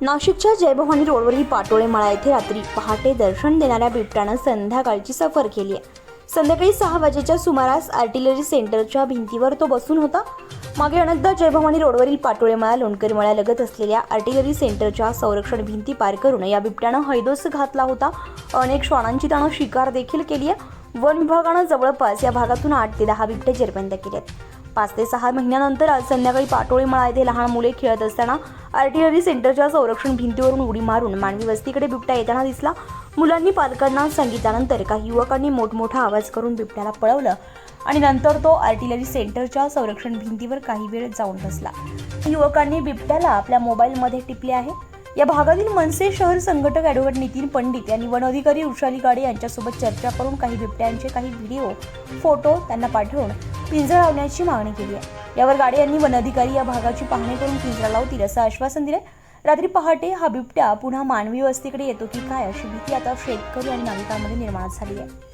नाशिकच्या जयभवानी रोडवरील पाटोळे मळा येथे रात्री पहाटे दर्शन देणाऱ्या बिबट्यानं संध्याकाळची सफर केली आहे. संध्याकाळी सहा वाजेच्या सुमारास आर्टिलरी सेंटरच्या भिंतीवर तो बसून होता. मागे अनेकदा जयभवानी रोडवरील पाटोळे मळा लोणकरी मळ्यालगत असलेल्या आर्टिलरी सेंटरच्या संरक्षण भिंती पार करून या बिबट्यानं हैदोस घातला होता. अनेक श्वानांची त्यानं शिकार देखील केली आहे. वन विभागानं जवळपास या भागातून आठ ते दहा बिबटे जेरबंद केले आहेत पाच ते सहा महिन्यानंतर आज संध्याकाळी पाटोळी मळा येथे लहान मुले खेळत असताना आर्टिलरी सेंटरच्या संरक्षण भिंतीवरून उडी मारून मानवी वस्तीकडे बिबट्या येताना दिसला. मुलांनी पालकांना सांगितल्यानंतर काही युवकांनी मोठमोठा आवाज करून बिबट्याला पळवलं आणि नंतर तो आर्टिलरी सेंटरच्या संरक्षण भिंतीवर काही वेळ जाऊन बसला. युवकांनी बिबट्याला आपल्या मोबाईलमध्ये टिपले आहे. या भागातील मनसे शहर संघटक ॲडव्होकेट नितीन पंडित यांनी वन अधिकारी वृषाली गाडे यांच्यासोबत चर्चा करून काही बिबट्यांचे काही व्हिडिओ फोटो त्यांना पाठवून पिंजरा लावण्याची मागणी केली आहे. यावर गाडे यांनी वन अधिकारी या भागाची पाहणी करून पिंजरा लावतील असं आश्वासन दिले रात्री पहाटे हा बिबट्या पुन्हा मानवी वस्तीकडे येतो की काय अशी भीती आता शेतकरी आणि नागरिकांमध्ये निर्माण झाली आहे.